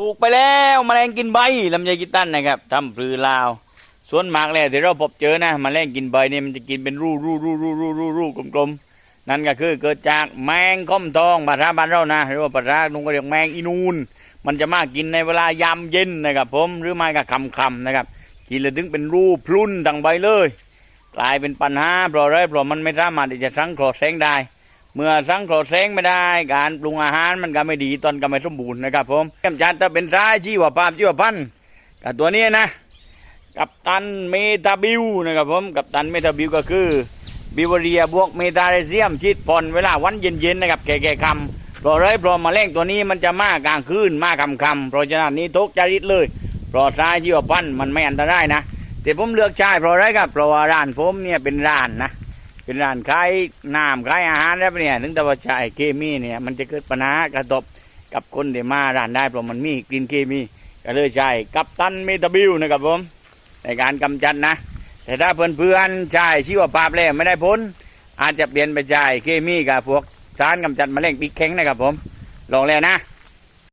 ปลูกไปแล้วแมลงกินใบลำไยกินตันนะครับทำปลือลาวสวนหมากแล้วที่เราพบเจอนะแมลงกินใบเนี่ยมันจะกินเป็นรูรูรูรูรูรูรูกลมๆนั่นก็คือเกิดจากแมงค่อมทองภาษาบ้านเรานะหรือว่าภาษาลุงก็เรียกแมงอีนูนมันจะมากินในเวลายามเย็นนะครับผมหรือไม่ก็คำคำๆนะครับกินแล้วถึงเป็นรูพรุนทั้งใบเลย กลายเป็นปัญหาเพราะอะไรเพราะมันไม่สามารถที่จะสังเคราะห์แสงได้ เมื่อสังเคราะห์แสงไม่ได้ การปรุงอาหารมันก็ไม่ดีตอนก็ไม่สมบูรณ์นะครับผมกำจัดถ้าเป็นร้ายชีวภาพชีวพันธุ์กับตัวนี้นะ กับตันเมตาบิวนะครับผมกับตันเมตาบิวก็คือบิวเรียบวกเมตาเรเซียมชีดพ่นเวลาวันเย็นๆนะครับแก่ๆคำเพราะอะไรเพราะแมลงตัวนี้มันจะมากกลางคืนมากคำคำเพราะฉะนั้นนี้ทุกจริตเลยเพราะร้ายชีวพันธุ์มันไม่อันตรายนะแต่ผมเลือกใช้เพราะอะไรครับเพราะว่าร้านผมเนี่ยเป็นร้านนะ เป็นร้านขายน้ำขายอาหารแล้วเนี่ยถึงแต่ว่าใช้เคมีเนี่ยมันจะเกิดปัญหากระทบกับคนที่มาร้านได้เพราะมันมีกลิ่นเคมีก็เลยใช้กับตันเมตาบิวนะครับผมในการกำจัดนะ แต่ถ้าเพื่อนๆใช้ชีวภาพแล้วไม่ได้ผลอาจจะเปลี่ยนไปใช้เคมีกับพวกสารกำจัดแมลงปีกแข็งนะครับผมลองแล้วนะ